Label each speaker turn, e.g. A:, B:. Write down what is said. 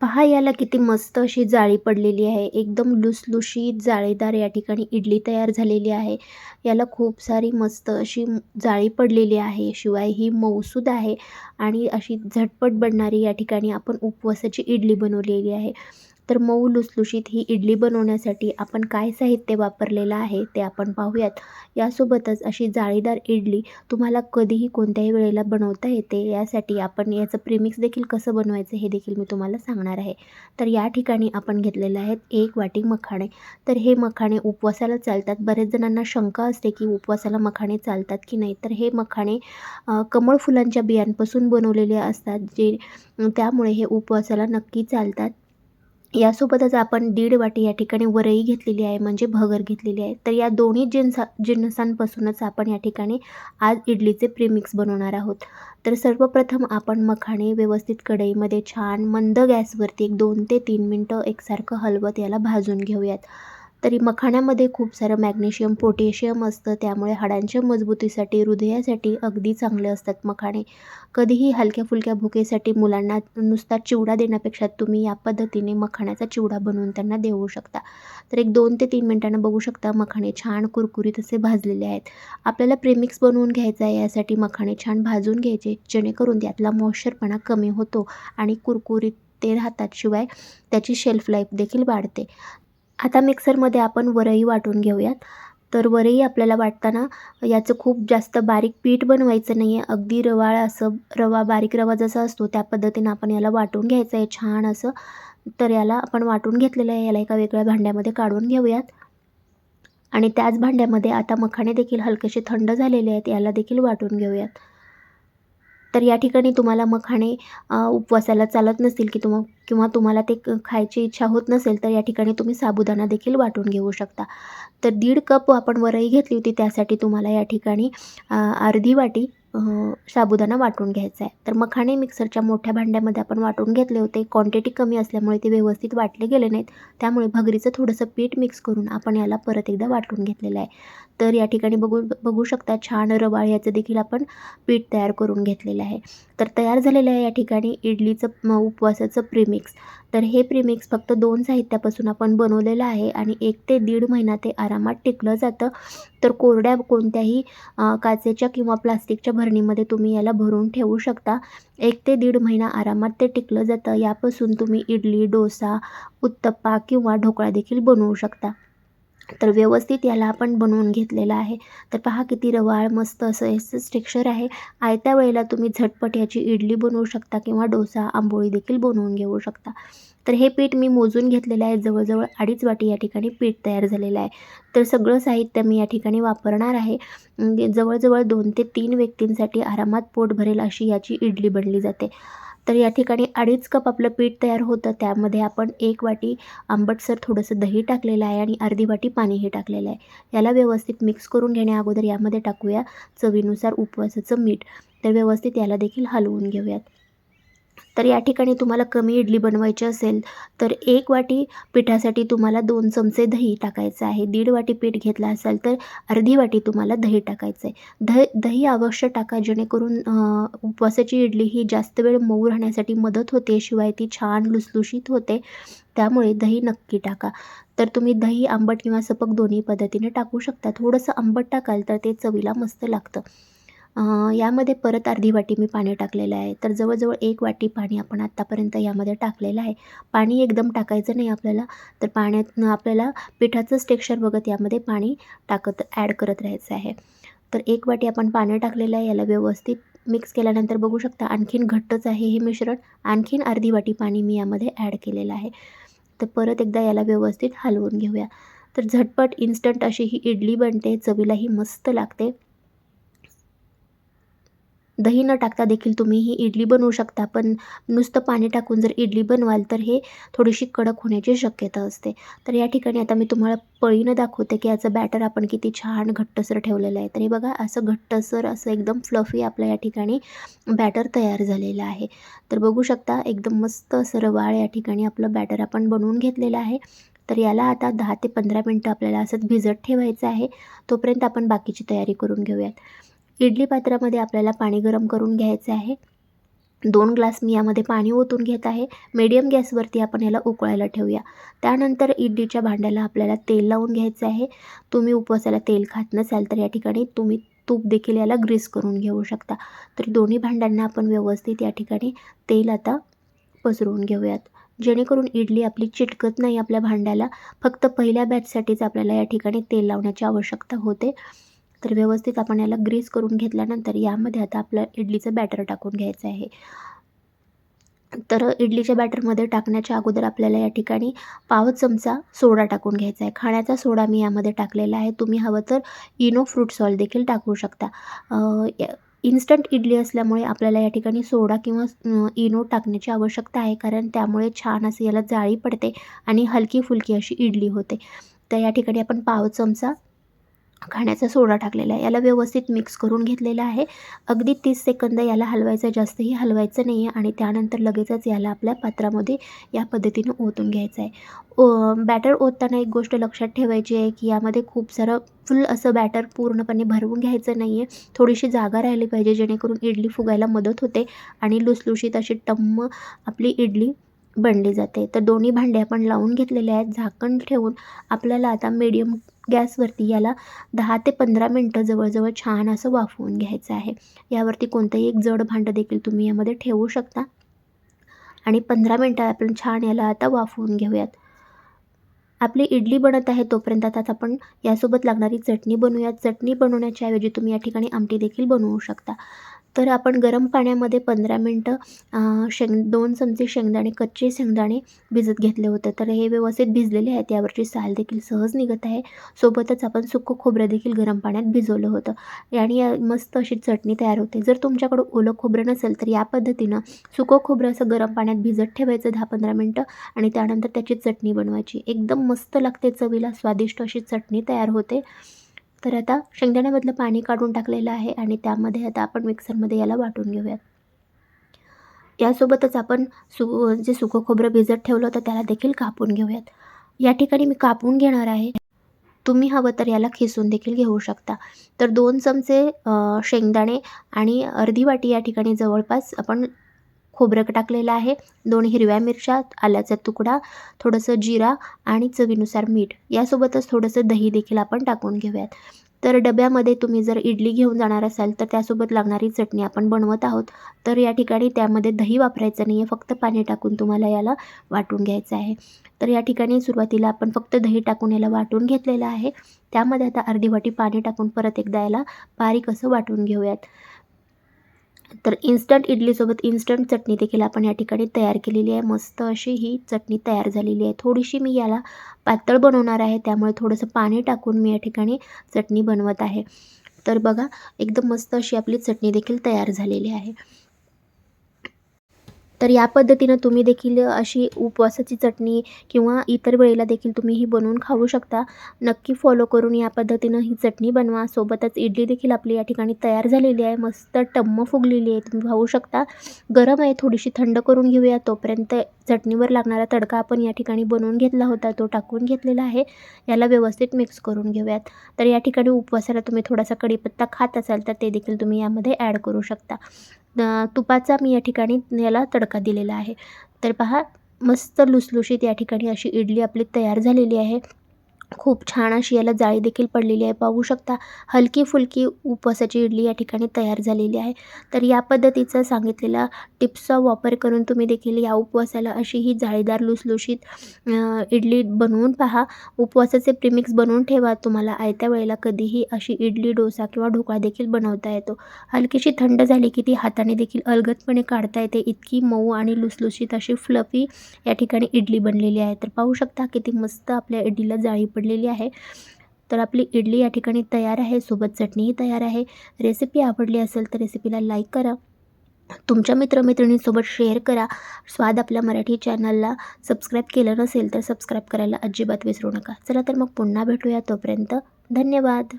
A: पहा याला किती मस्त अशी जाळी पडलेली आहे. एकदम लुसलुशीत जाळीदार या ठिकाणी इडली तयार झालेली आहे. याला खूप सारी मस्त अशी जाळी पडलेली आहे. शिवाय ही मौसूद आहे आणि अशी झटपट बनणारी या ठिकाणी आपण उपवासाची इडली बनवलेली आहे. तर मऊ लुसलुशीत ही इडली बनवण्यासाठी आपण काय साहित्य वापरलेलं आहे ते आपण पाहूयात. यासोबतच अशी जाळीदार इडली तुम्हाला कधीही कोणत्याही वेळेला बनवता येते. यासाठी आपण याचं प्रिमिक्स देखील कसं बनवायचं हे देखील मी तुम्हाला सांगणार आहे. तर या ठिकाणी आपण घेतलेले आहेत एक वाटी मखाणे. तर हे मखाणे उपवासाला चालतात. बरेच जणांना शंका असते की उपवासाला मखाणे चालतात की नाही. तर हे मखाणे कमळ फुलांच्या बियांपासून बनवलेले असतात जे त्यामुळे हे उपवासाला नक्की चालतात. यासोबतच आपण दीड वाटी या ठिकाणी वरई घेतलेली आहे म्हणजे भगर घेतलेली आहे. तर या दोन्ही जिन्सा जिन्नसांपासूनच आपण या ठिकाणी आज इडलीचे प्रीमिक्स बनवणार आहोत. तर सर्वप्रथम आपण मखाणे व्यवस्थित कढईमध्ये छान मंद गॅसवरती एक दोन ते तीन मिनटं एकसारखं हलवत याला भाजून घेऊयात. तरी मखाण्यामध्ये खूप सारं मॅग्नेशियम पोटॅशियम असतं. त्यामुळे हाडांच्या मजबूतीसाठी हृदयासाठी अगदी चांगले असतात मखाणे. कधीही हलक्या फुलक्या भुकेसाठी मुलांना नुसता चिवडा देण्यापेक्षा तुम्ही या पद्धतीने मखाण्याचा चिवडा बनवून त्यांना देऊ शकता. तर एक दोन ते तीन मिनटांना बघू शकता मखाणे छान कुरकुरीत असे भाजलेले आहेत. आपल्याला प्रेमिक्स बनवून घ्यायचं आहे यासाठी मखाणे छान भाजून घ्यायचे जेणेकरून त्यातला मॉइश्चरपणा कमी होतो आणि कुरकुरीत ते राहतात शिवाय त्याची शेल्फ लाईफ देखील वाढते. आता मिक्सरमध्ये आपण वरई वाटून घेऊयात. तर वरई आपल्याला वाटताना याचं खूप जास्त बारीक पीठ बनवायचं नाही आहे अगदी रवाळ असं रवा बारीक रवा जसा असतो त्या पद्धतीनं आपण याला वाटून घ्यायचं आहे. छान असं. तर याला आपण वाटून घेतलेलं आहे. याला एका वेगळ्या भांड्यामध्ये काढून घेऊयात. आणि त्याच भांड्यामध्ये आता मखाणे देखील हलकेसे थंड झालेले आहेत. याला देखील वाटून घेऊयात. तर या ठिकाणी तुम्हाला मखाणे उपवासाला चालत नसतील की तुम्हा किंवा तुम्हाला ते क- खायची इच्छा होत नसेल तर या ठिकाणी तुम्ही साबुदाणा देखील वाटून घेऊ शकता. तर दीड कप आपण वरई घेतली होती त्यासाठी तुम्हाला या ठिकाणी अर्धी वाटी साबुदाणा वाटून घ्यायचा आहे. तर मखाणे मिक्सरच्या मोठ्या भांड्यामध्ये आपण वाटून घेतले होते. क्वांटिटी कमी असल्यामुळे ते व्यवस्थित वाटले गेले नाहीत. त्यामुळे भगरीचं थोडंसं पीठ मिक्स करून आपण याला परत एकदा वाटून घेतलेलं आहे. तर या ठिकाणी बघू बघू शकता छान रवाळ याचं देखील आपण पीठ तयार करून घेतलेलं आहे. तर तयार झालेलं आहे या ठिकाणी इडलीचं उपवासाचं प्रीमिक्स तर हे प्रीमिक्स फक्त दोन साहित्यापासून आपण बनवलेलं आहे आणि एक ते दीड महिना ते आरामात टिकलं जातं. तर कोरड्या कोणत्याही काचेच्या किंवा प्लास्टिकच्या भरणीमध्ये तुम्ही याला भरून ठेवू शकता. एक ते दीड महिना आरामात ते टिकलं जातं. यापासून तुम्ही इडली डोसा उत्तप्पा किंवा ढोकळा देखील बनवू शकता. तर व्यवस्थित याला आपण बनवून घेतलेलं आहे. तर पहा किती रवाळ मस्त असं याचंच टेक्स्चर आहे. आयत्या वेळेला तुम्ही झटपट याची इडली बनवू शकता किंवा डोसा आंबोळी देखील बनवून घेऊ शकता. तर हे पीठ मी मोजून घेतलेलं आहे. जवळजवळ अडीच वाटी या ठिकाणी पीठ तयार झालेलं आहे. तर सगळं साहित्य मी या ठिकाणी वापरणार आहे. जवळजवळ दोन ते तीन व्यक्तींसाठी आरामात पोट भरेल अशी याची इडली बनली जाते. तर या ठिकाणी अडीच कप आपलं पीठ तयार होतं. त्यामध्ये आपण एक वाटी आंबटसर थोडंसं दही टाकलेलं आहे आणि अर्धी वाटी पाणीही टाकलेलं आहे. याला व्यवस्थित मिक्स करून घेण्या अगोदर यामध्ये टाकूया चवीनुसार उपवासाचं मीठ. तर व्यवस्थित याला देखील हलवून घेऊयात. तर या ठिकाणी तुम्हाला कमी इडली बनवायची असेल तर एक वाटी पिठासाठी तुम्हाला दोन चमचे दही टाकायचं आहे. दीड वाटी पीठ घेतला असाल तर अर्धी वाटी तुम्हाला दही टाकायचं आहे. दह दही अवश्य टाका जेणेकरून उपवासाची इडली ही जास्त वेळ मऊ राहण्यासाठी मदत होते शिवाय ती छान लुसलुशीत होते. त्यामुळे दही नक्की टाका. तर तुम्ही दही आंबट किंवा सपक दोन्ही पद्धतीने टाकू शकता. थोडंसं आंबट टाकाल तर ते चवीला मस्त लागतं. यामध्ये परत अर्धी वाटी मी पाणी टाकलेलं आहे. तर जवळजवळ एक वाटी पाणी आपण आत्तापर्यंत यामध्ये टाकलेलं आहे. पाणी एकदम टाकायचं नाही आपल्याला. तर पाण्यात आपल्याला पिठाचंच टेक्स्चर बघत यामध्ये पाणी टाकत ॲड करत राहायचं आहे. तर एक वाटी आपण पाणी टाकलेलं आहे. याला व्यवस्थित मिक्स केल्यानंतर बघू शकता आणखीन घट्टच आहे हे मिश्रण. आणखीन अर्धी वाटी पाणी मी यामध्ये ॲड केलेलं आहे. तर परत एकदा याला व्यवस्थित हलवून घेऊया. तर झटपट इन्स्टंट अशी ही इडली बनते. चवीलाही मस्त लागते. दही न टाकता देखील तुम्ही ही इडली बनवू शकता पण नुसतं पाणी टाकून जर इडली बनवाल तर हे थोडीशी कडक होण्याची शक्यता असते. तर या ठिकाणी आता मी तुम्हाला पळीनं दाखवते की याचं बॅटर आपण किती छान घट्टसर ठेवलेलं आहे. तर हे बघा असं घट्टसर असं एकदम फ्लफी आपल्या या ठिकाणी बॅटर तयार झालेलं आहे. तर बघू शकता एकदम मस्त असं रवाळ या ठिकाणी आपलं बॅटर आपण बनवून घेतलेलं आहे. तर याला आता दहा ते पंधरा मिनटं आपल्याला असंच भिजत ठेवायचं आहे. तोपर्यंत आपण बाकीची तयारी करून घेऊयात. इडली पात्रामध्ये आपल्याला पाणी गरम करून घ्यायचं आहे. दोन ग्लास मी यामध्ये पाणी ओतून घेत आहे. मीडियम गॅसवरती आपण याला उकळायला ठेवूया. त्यानंतर इडलीच्या भांड्याला आपल्याला तेल लावून घ्यायचं आहे. तुम्ही उपवासाला तेल खात नसाल तर या ठिकाणी तुम्ही तूप देखील याला ग्रीस करून घेऊ शकता. तर दोन्ही भांड्यांना आपण व्यवस्थित या ठिकाणी तेल आता पसरवून घेऊयात. जेणेकरून इडली आपली चिटकत नाही आपल्या भांड्याला. फक्त पहिल्या बॅचसाठीच आपल्याला या ठिकाणी तेल लावण्याची आवश्यकता होते. तर व्यवस्थित आपण याला ग्रीस करून घेतल्यानंतर यामध्ये आता आपलं इडलीचं बॅटर टाकून घ्यायचं आहे. तर इडलीच्या बॅटरमध्ये टाकण्याच्या अगोदर आपल्याला या ठिकाणी पाव चमचा सोडा टाकून घ्यायचा आहे. खाण्याचा सोडा मी यामध्ये टाकलेला आहे. तुम्ही हवं तर इनो फ्रूट सॉल्ट देखील टाकू शकता. इन्स्टंट इडली असल्यामुळे आपल्याला या ठिकाणी सोडा किंवा इनो टाकण्याची आवश्यकता आहे. कारण त्यामुळे छान असं याला जाळी पडते आणि हलकी फुलकी अशी इडली होते. तर या ठिकाणी आपण पाव चमचा खाण्याचा सोडा टाकलेला आहे. याला व्यवस्थित मिक्स करून घेतलेला आहे. अगदी तीस सेकंद याला हलवायचं जास्तही हलवायचं नाही आहे आणि त्यानंतर लगेचच याला आपल्या पात्रामध्ये या पद्धतीनं ओतून घ्यायचं आहे. ओ बॅटर ओतताना एक गोष्ट लक्षात ठेवायची आहे की यामध्ये खूप सारं फुल असं बॅटर पूर्णपणे भरवून घ्यायचं नाही आहे थोडीशी जागा राहिली पाहिजे जेणेकरून इडली फुगायला मदत होते आणि लुसलुशीत अशी टम्म आपली इडली बनली जाते. तर दोन्ही भांडे आपण लावून घेतलेले आहेत. झाकण ठेवून आपल्याला आता मीडियम गॅसवरती याला दहा ते पंधरा मिनटं जवळजवळ छान असं वाफवून घ्यायचं आहे. यावरती कोणतंही एक जड भांडं देखील तुम्ही यामध्ये ठेवू शकता. आणि पंधरा मिनटं आपण छान याला आता वाफवून घेऊयात. आपली इडली बनत आहे तोपर्यंत आता आपण यासोबत लागणारी चटणी बनवूयात. चटणी बनवण्याच्या ऐवजी तुम्ही या ठिकाणी आमटी देखील बनवू शकता. तर आपण गरम पाण्यामध्ये पंधरा मिनटं शेंग दोन चमचे शेंगदाणे कच्चे शेंगदाणे भिजत घेतले होते. तर हे व्यवस्थित भिजलेले आहेत. यावरची साल देखील सहज निघत आहे. सोबतच आपण सुकं खोबरं देखील गरम पाण्यात भिजवलं होतं. आणि मस्त अशी चटणी तयार होते. जर तुमच्याकडं ओलं खोबरं नसेल तर या पद्धतीनं सुकं खोबरं असं गरम पाण्यात भिजत ठेवायचं दहा पंधरा मिनटं आणि त्यानंतर त्याची चटणी बनवायची. एकदम मस्त लागते चवीला. स्वादिष्ट अशी चटणी तयार होते. तर आता शेंगदाण्यामधलं पाणी काढून टाकलेलं आहे आणि त्यामध्ये आता आपण मिक्सरमध्ये याला वाटून घेऊयात यासोबतच आपण सु जे सुकं खोबरं भिजत ठेवलं होतं त्याला देखील कापून घेऊयात. या ठिकाणी मी कापून घेणार आहे. तुम्ही हवं तर याला खिसून देखील घेऊ शकता. तर दोन चमचे शेंगदाणे आणि अर्धी वाटी या ठिकाणी जवळपास आपण खोबरं टाकलेलं आहे. दोन हिरव्या मिरच्या आल्याचा तुकडा थोडंसं जिरा आणि चवीनुसार मीठ. यासोबतच थोडंसं दही देखील आपण टाकून घेऊयात. तर डब्यामध्ये तुम्ही जर इडली घेऊन जाणार असाल तर त्यासोबत लागणारी चटणी आपण बनवत आहोत. तर या ठिकाणी त्यामध्ये दही वापरायचं नाही आहे फक्त पाणी टाकून तुम्हाला याला वाटून घ्यायचं आहे. तर या ठिकाणी सुरुवातीला आपण फक्त दही टाकून याला वाटून घेतलेलं आहे. त्यामध्ये आता अर्धी वाटी पाणी टाकून परत एकदा याला बारीक असं वाटून घेऊयात. तर इन्स्टंट इडलीसोबत इन्स्टंट चटणी देखील आपण या ठिकाणी तयार केलेली आहे. मस्त अशी ही चटणी तयार झालेली आहे. थोडीशी मी याला पातळ बनवणार आहे. त्यामुळे थोडंसं पाणी टाकून मी या ठिकाणी चटणी बनवत आहे. तर बघा एकदम मस्त अशी आपली चटणी देखील तयार झालेली आहे. तर या पद्धतीनं तुम्ही देखील अशी उपवासाची चटणी किंवा इतर वेळेला देखील तुम्ही ही बनवून खाऊ शकता. नक्की फॉलो करून या पद्धतीनं ही चटणी बनवा. सोबतच इडली देखील आपली या ठिकाणी तयार झालेली आहे. मस्त टम्म फुगलेली आहे. तुम्ही पाहू शकता. गरम आहे. थोडीशी थंड करून घेऊया. तोपर्यंत चटणीवर लागणारा तडका आपण या ठिकाणी बनवून घेतला होता. तो टाकून घेतलेला आहे. याला व्यवस्थित मिक्स करून घेऊयात. तर या ठिकाणी उपवासाला तुम्ही थोडासा कढीपत्ता खात असाल तर ते देखील तुम्ही यामध्ये ॲड करू शकता. तुपाचा मी या ठिकाणी याला तडका दिलेला आहे. तर पहा मस्त लुसलुशीत या ठिकाणी अशी इडली आपली तयार झालेली आहे. खूप छान अशी याला जाळी देखील पडलेली आहे. पाहू शकता हलकी फुलकी उपवासाची इडली या ठिकाणी तयार झालेली आहे. तर या पद्धतीचा सांगितलेला टिप्सचा वापर करून तुम्ही देखील या उपवासाला अशी ही जाळीदार लुसलुशीत इडली बनवून पहा. उपवासाचे प्रिमिक्स बनवून ठेवा. तुम्हाला आयत्या वेळेला कधीही अशी इडली डोसा किंवा ढोकळा देखील बनवता येतो. हलकीशी थंड झाली की ती हाताने देखील अलगदपणे काढता येते. इतकी मऊ आणि लुसलुशीत अशी फ्लफी या ठिकाणी इडली बनलेली आहे. तर पाहू शकता किती मस्त आपल्या इडलीला जाळी सापडलेली आहे. तर आपली इडली या ठिकाणी तयार आहे. सोबत चटणीही तयार आहे. रेसिपी आवडली असेल तर रेसिपीला लाईक करा. तुमच्या मित्रमैत्रिणींसोबत शेअर करा. स्वाद आपल्या मराठी चॅनलला सबस्क्राईब केलं नसेल तर सबस्क्राईब करायला अजिबात विसरू नका. चला तर मग पुन्हा भेटूया तोपर्यंत धन्यवाद.